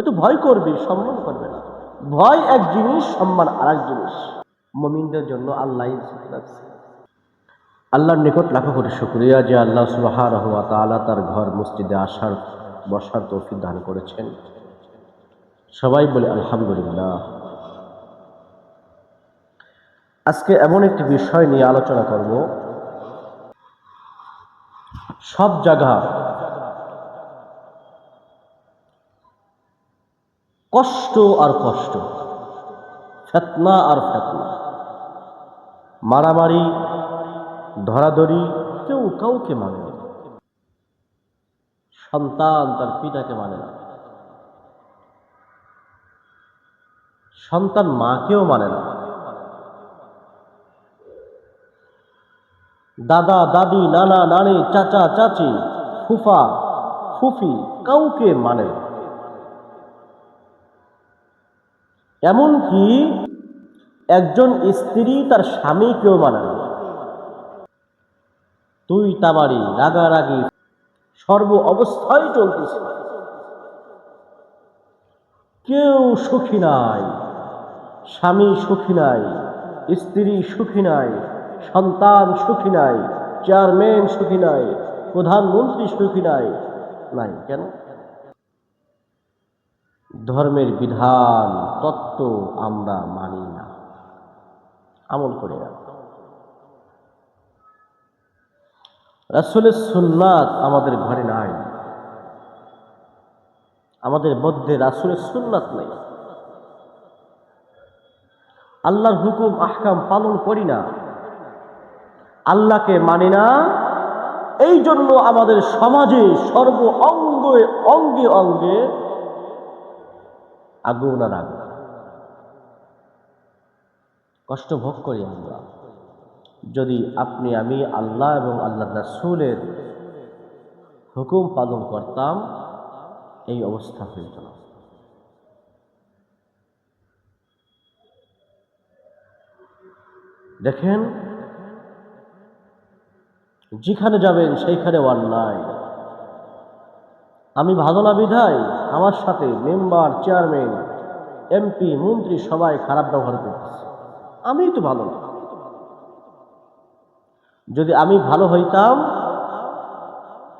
হয়তো ভয় করবে, সম্মান করবে না। ভয় এক জিনিস, সম্মান আর এক জিনিস। মমিনদের জন্য আল্লাহ আল্লাহর নিকট লাখো করে শুক্রিয়া যে আল্লাহ সুবাহ তাআলা তার ঘর মসজিদে আসার, বসার তৌফিক দান করেছেন। সবাই বলে আলহামদুলিল্লাহ। আজকে এমন একটি বিষয় নিয়ে আলোচনা করব। সব জায়গা কষ্ট আর কষ্ট, ফেতনা আর ফেতনা। মারামারি, ধরাধরি কেউ কাউকে মানে না। সন্তান তার পিতাকে মানে না। সন্তান মাকেও মানে না। দাদা, দাদি, নানা, নানি, চাচা, চাচি, ফুফা, ফুফি কাউকে মানে না। এমনকি একজন স্ত্রী তার স্বামীকেও মানে না। তুই তামারি রাগারাগি, সর্ব অবস্থায় চলতেছে। কেউ সুখী নাই, স্বামী সুখী নাই, স্ত্রী সুখী নাই, সন্তান সুখী নাই, চেয়ারম্যান সুখী নাই, প্রধানমন্ত্রী সুখী নাই। নাই কেন? ধর্মের বিধান, তত্ত্ব আমরা মানি না। আমল করি না রাসুলের সুন্নাত আমাদের ঘরে নাই। আমাদের মধ্যে রাসুলের সুন্নাত নেই। আল্লাহর হুকুম, আহকাম পালন করি না। আল্লাহকে মানি না। এই জন্য আমাদের সমাজে সর্ব অঙ্গে অঙ্গে অঙ্গে আগুন আর আগুন। কষ্ট ভোগ করি আমরা। যদি আপনি, আমি আল্লাহ এবং আল্লাহ রাসুলের হুকুম পালন করতাম, এই অবস্থা হইত না। দেখেন, যেখানে যাবেন, সেইখানে অন্যায় আমি ভালো না বিধায় আমার সাথে মেম্বার, চেয়ারম্যান, এমপি, মন্ত্রী সবাই খারাপ ব্যবহার করতেছে। আমি তো ভালো না। যদি আমি ভালো হইতাম,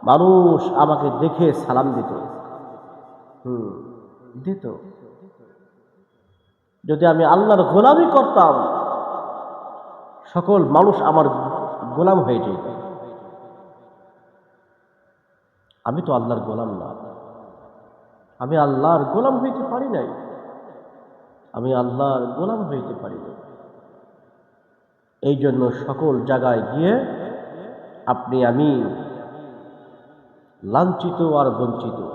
মানুষ আমাকে দেখে সালাম দিত। হুম, দিত। যদি আমি আল্লাহর গোলামি করতাম, সকল মানুষ আমার গোলাম হয়ে যেত। আমি তো আল্লাহর গোলাম না। আমি আল্লাহর গোলাম হইতে পারি নাই। আমি আল্লাহর গোলাম হইতে পারি নাই। এই জন্য সকল জায়গায় গিয়ে আপনি আমি লাঞ্ছিত আর বঞ্চিত।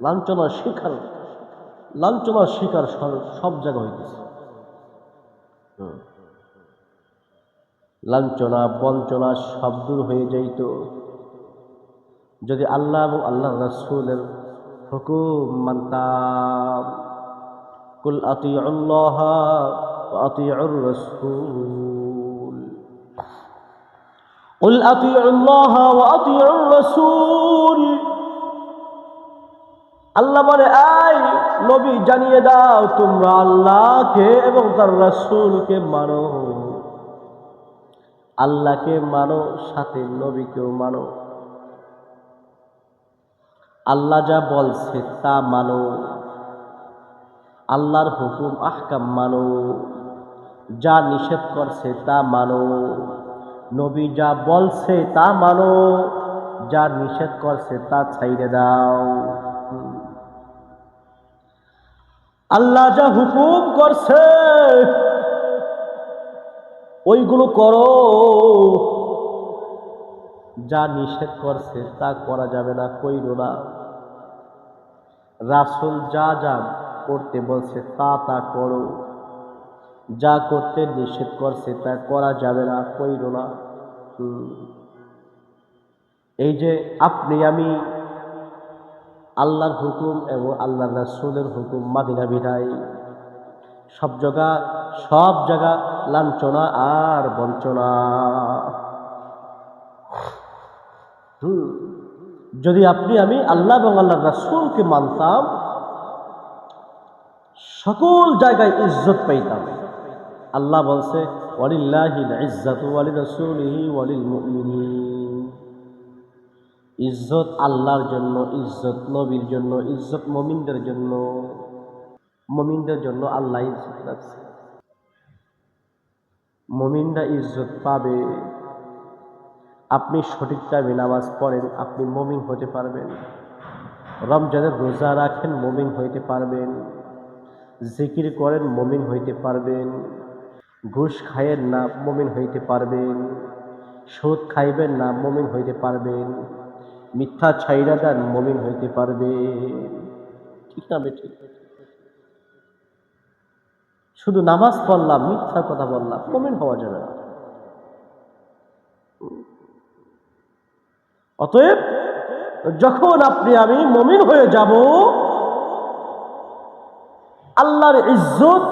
লাঞ্ছনার শিকার লাঞ্ছনার শিকার সব- জায়গা হইতেছে। লাঞ্ছনা, বঞ্চনা সব দূর হয়ে যাইত। যদি আল্লাহ এবং আল্লাহ রাসূলের হুকুম মানতাম কুল আতি আল্লাহ وأطيعوا الرسول قل أطيعوا الله وأطيعوا الرسول আল্লাহ বলে আই নবী জানিয়ে দাও তোমরা আল্লাহকে এবং তার রাসূলকে মানো আল্লাহকে মানো সাথে নবীকেও মানো আল্লাহ যা বলছে তা মানো। আল্লাহর হুকুম আহকাম মানো। যা নিষেধ করছে তা মানো। নবী যা বলছে তা মানো। যা নিষেধ করছে তা ছাইড়ে দাও। আল্লাহ যা হুকুম করছে, ওইগুলো করো। যা নিষেধ করছে তা করা যাবে না, কইরো না। রাসুল যা যা করতে বলছে তা তা করো। যা করতে নিষেধ করছে তা করা যাবে না, কইরো না। এই যে আপনি, আমি আল্লাহর হুকুম এবং আল্লাহ রাসুলের হুকুম মাদিনা বিধায়। সব জায়গা সব জায়গা লাঞ্ছনা আর বঞ্চনা। হুম। যদি আপনি, আমি আল্লাহ এবং আল্লাহ রাসুলকে মানতাম, সকল জায়গায় ইজ্জত পাইতাম। আল্লাহ বলছে ইজ্জত আল্লাহর জন্য, ইজ্জত নবীর জন্য, ইজ্জত মমিনদের জন্য। মমিনদের জন্য আল্লাহ ইজ্জত রাখছে। মমিনরা ইজ্জত পাবে। আপনি সঠিক টাইমে নামাজ পড়েন, আপনি মমিন হতে পারবেন। রমজানের রোজা রাখেন, মমিন হইতে পারবেন। জিকির করেন, মমিন হইতে পারবেন। ঘুষ খায়েন না, মমিন হইতে পারবেন। সুদ খাইবেন না, মমিন হইতে পারবেন। মিথ্যা ছাইরা দেন, মমিন হইতে পারবে ঠিক না বেঠিক? শুধু নামাজ পড়লাম মিথ্যা কথা বললাম, মমিন হওয়া যাবে না। অতএব যখন আপনি, আমি মমিন হয়ে যাব, আল্লাহর ইজ্জত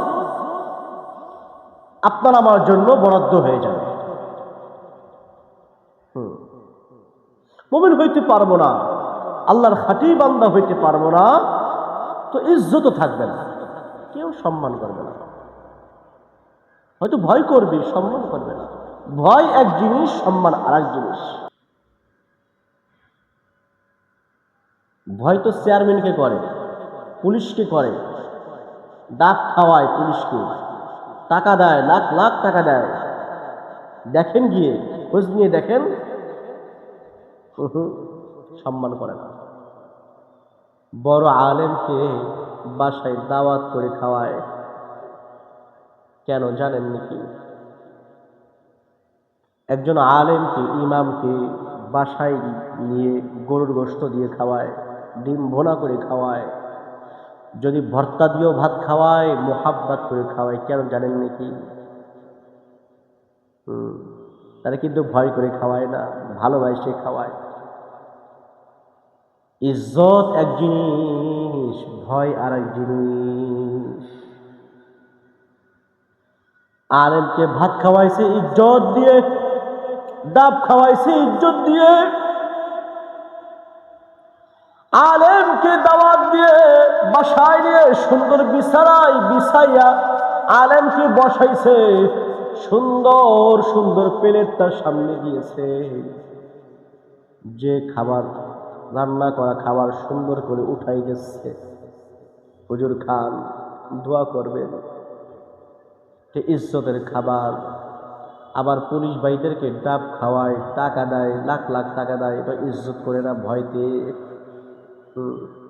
আপনার আমার জন্য বরাদ্দ হয়ে যাবে। মমিন হইতে পারব না, আল্লাহর খাঁটি বান্দা হইতে পারব না, তো ইজ্জতও থাকবে না। কেউ সম্মান করবে না। হয়তো ভয় করবে, সম্মান করবে না। ভয় এক জিনিস, সম্মান আর এক জিনিস। ভয় তো চেয়ারম্যানকে করে, পুলিশকে করে। ডাক খাওয়ায় পুলিশকে, টাকা দেয়, লাখ লাখ টাকা দেয়। দেখেন গিয়ে, খোঁজ নিয়ে দেখেন সম্মান করে না। বড় আলেমকে বাসায় দাওয়াত করে খাওয়ায়। কেন জানেন নাকি? একজন আলেমকে, ইমামকে বাসায় নিয়ে গরুর গোস্ত দিয়ে খাওয়ায়। ডিম ভোনা করে খাওয়ায়। যদি ভর্তা দিয়েও ভাত খাওয়ায়, মোহাব্বাত করে খাওয়ায়, কেন জানেন নাকি? তারা কিন্তু ভয় করে খাওয়ায় না, ভালোবাসে খাওয়ায়। ইজ্জত এক জিনিস, ভয় আর এক জিনিস। আলেমকে ভাত খাওয়াইছে, ইজ্জত দিয়ে, ডাব খাওয়াইছে, ইজ্জত দিয়ে। আলেমকে দাওয়াত দিয়ে, বাসায় নিয়ে সুন্দর বিছানায় বিছাইয়া আলেমকে বসাইছে, সুন্দর সুন্দর প্লেট তার সামনে দিয়েছে। যে খাবার, রান্না করা খাবার সুন্দর করে উঠাই গেছে হুজুর খান, দোয়া করবেন। যে ইজ্জতের খাবার, আবার পুলিশ ভাইদেরকে ডাব খাওয়ায়, টাকা দেয়, লাখ লাখ টাকা দেয় এটা ইজ্জত করে না ভয়তে 嗯。